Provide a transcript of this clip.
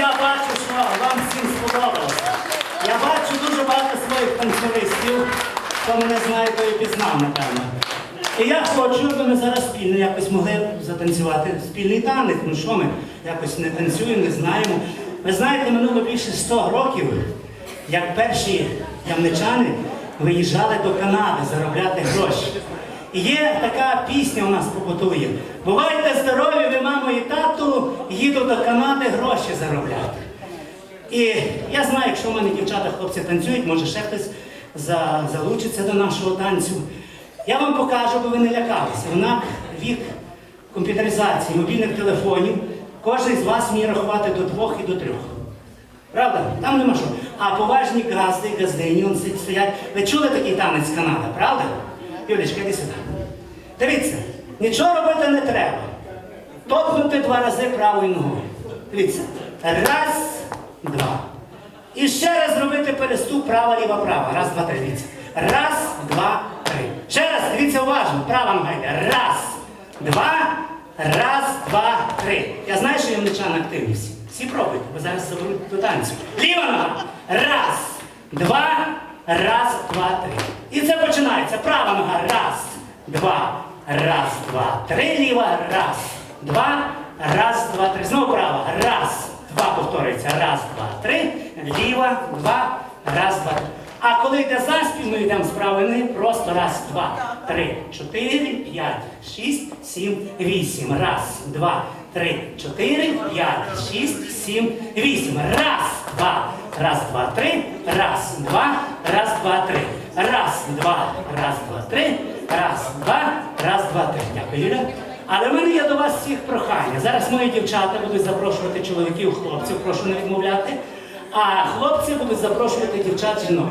я бачу, що вам всім сподобалося. Я бачу дуже багато своїх танцюристів, хто мене знає, то і пізнав, напевно. І я хочу, щоб ми зараз спільно якось могли затанцювати спільний танець. Ну що ми якось не танцюємо, не знаємо. Ви знаєте, минуло більше 100 років, як перші ямничани виїжджали до Канади заробляти гроші. І є така пісня у нас побутує. Бувайте здорові, ви, мамо і тату, їду до Канади гроші заробляти. І я знаю, якщо в мене дівчата, хлопці танцюють, може ще хтось залучиться до нашого танцю. Я вам покажу, бо ви не лякалися. Вона вік комп'ютеризації, мобільних телефонів. Кожен з вас вміє рахувати до двох і до трьох. Правда? Там нема що. А поважні газди, газдині, он сидять, стоять. Ви чули такий танець Канада, правда? Юлічка, іди сюди. Дивіться, нічого робити не треба. Топнути два рази правою ногою. Дивіться. Раз, два. І ще раз зробити переступ права, ліва, права. Раз, два, три. Дивіться. Раз, два, три. Ще раз, дивіться уважно. Права нога йде. Раз, два, раз, два, три. Я знаю, що ямничани активні всі. Всі пробуйте, бо зараз заберуть до танцю. Ліва нога. Раз, два, раз, два, три. І це починається. Права нога. Раз, два, раз, два, три. Ліва. Раз, два, раз, два, три. Знову права. Раз, два повторюється. Раз, два, три. Ліва, два, раз, два, три. А коли йде заспів, ми йдемо з правої ноги, просто раз, два, три, чотири, п'ять, шість, сім, вісім. Раз, два, три, чотири, п'ять, шість, сім, вісім. Раз, два, раз, два, три. Раз, два, раз, два, три. Раз, два, раз, два, три. Раз, два, два. Дякую. Але в мене є до вас всіх прохання. Зараз мої дівчата будуть запрошувати чоловіків, хлопців, прошу не відмовляти. А хлопці будуть запрошувати дівчат жінок.